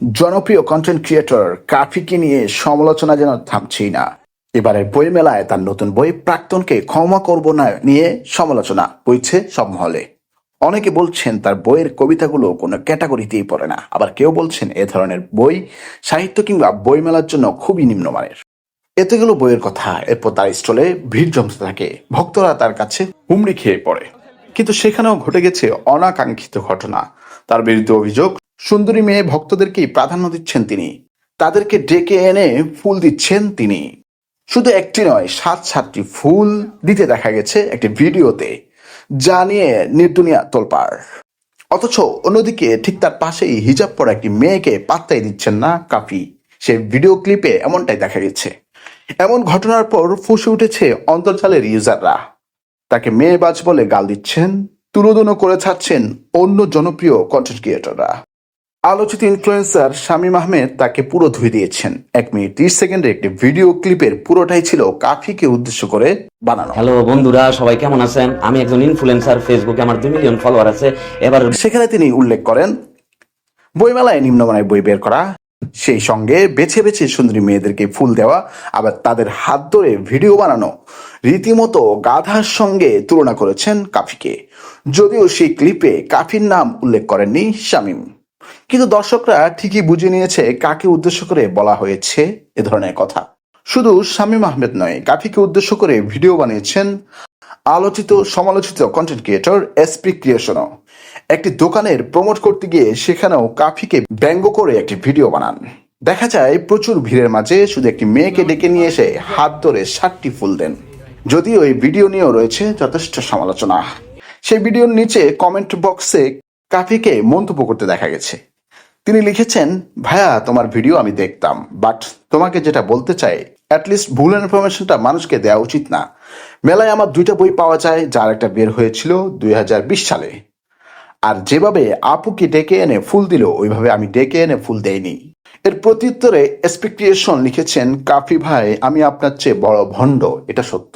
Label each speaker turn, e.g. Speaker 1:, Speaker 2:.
Speaker 1: জনপ্রিয় content creator কাফিকে নিয়ে সমালোচনা যেন থামছেই না। এবারের বই মেলায় তার নতুন বই প্রাক্তনকে ক্ষমা করব না নিয়ে সমালোচনা বইছে সব মহলে অনেকে বলছেন তার বইয়ের কবিতাগুলো কোনো ক্যাটাগরিতেই পড়ে না। আবার কেউ বলছেন এ ধরনের বই, সাহিত্য কিংবা বই মেলার জন্য খুবই নিম্নমানের। এতগুলো বইয়ের কথা। এরপর তার স্টলে ভিড় জমতে থাকে। ভক্তরা তার কাছে হুমড়ি খেয়ে পড়ে। কিন্তু সেখানেও ঘটে গেছে অনাকাঙ্ক্ষিত ঘটনা। তার বিরুদ্ধে অভিযোগ সুন্দরী মেয়ে ভক্তদেরকেই প্রাধান্য দিচ্ছেন তিনি। তাদেরকে ডেকে এনে ফুল দিচ্ছেন তিনি। শুধু একটি নয়, সাত সাতটি ফুল দিতে দেখা গেছে একটি ভিডিওতে, যা নিয়ে নির্দুনিয়া তোলপাড়। অথচ অন্যদিকে ঠিক তার পাশেই হিজাব পরা একটি মেয়েকে পাত্তাই দিচ্ছেন না কাফি। সে ভিডিও ক্লিপে এমনটাই দেখা গেছে। এমন ঘটনার পর ফুসে উঠেছে অন্তর্জালের ইউজাররা। তাকে মেয়ে বাজ বলে গাল দিচ্ছেন, তুলোদনও করে ছাড়ছেন অন্য জনপ্রিয় কন্টেন্ট ক্রিয়েটররা আলোচিত ইনফ্লুয়েন্সার শামীম আহমেদ তাকে পুরো ধুয়ে দিয়েছেন। এক মিনিট ত্রিশ সেকেন্ডের একটি ভিডিও ক্লিপের পুরোটাই ছিল কাফিকে উদ্দেশ্য করে বানানো।
Speaker 2: হ্যালো বন্ধুরা সবাই কেমন আছেন? আমি একজন ইনফ্লুয়েন্সার ফেসবুকে আমার দুই মিলিয়ন ফলোয়ার আছে। এবার
Speaker 1: সেখানে তিনি উল্লেখ করেন বইমেলায় নিম্নমানের বই বের করা সেই সঙ্গে বেছে বেছে সুন্দরী মেয়েদেরকে ফুল দেওয়া আবার তাদের হাত ধরে ভিডিও বানানো রীতিমতো গাধার সঙ্গে তুলনা করেছেন কাফিকে। যদিও সেই ক্লিপে কাফির নাম উল্লেখ করেননি শামীম। কিন্তু দর্শকরা ঠিকই বুঝে নিয়েছে কাকে উদ্দেশ্য করে বলা হয়েছে এ ধরনের কথা। শুধু শামীম আহমেদ নয়, কাফিকে উদ্দেশ্য করে ভিডিও বানিয়েছেন আলোচিত, সমালোচিত কন্টেন্ট ক্রিয়েটর এসপি ক্রিয়েশনও একটি দোকানের প্রমোট করতে গিয়ে সেখানেও কাফিকে ব্যঙ্গ করে একটি ভিডিও বানান। দেখা যায়, প্রচুর ভিড়ের মাঝে শুধু একটি মেয়েকে ডেকে নিয়ে এসে হাত ধরে ষাটটি ফুল দেন। যদিও এই ভিডিও নিয়েও রয়েছে যথেষ্ট সমালোচনা। সেই ভিডিওর নিচে কমেন্ট বক্সে কাফিকে মন্তব্য করতে দেখা গেছে। তিনি লিখেছেন, ভাইয়া, তোমার ভিডিও আমি দেখতাম বাট তোমাকে যেটা বলতে চাই অ্যাটলিস্ট ভুল ইনফরমেশনটা মানুষকে দেওয়া উচিত না। মেলায় আমার দুইটা বই পাওয়া যায়, যার একটা বের হয়েছিল দুই হাজার বিশ সালে। আর যেভাবে আপুকে ডেকে এনে ফুল দিল, ওইভাবে আমি ডেকে এনে ফুল দেইনি। এর প্রত্যুত্তরে এক্সপেক্টেশন লিখেছেন, কাফি ভাই, আমি আপনার চেয়ে বড় ভণ্ড, এটা সত্য।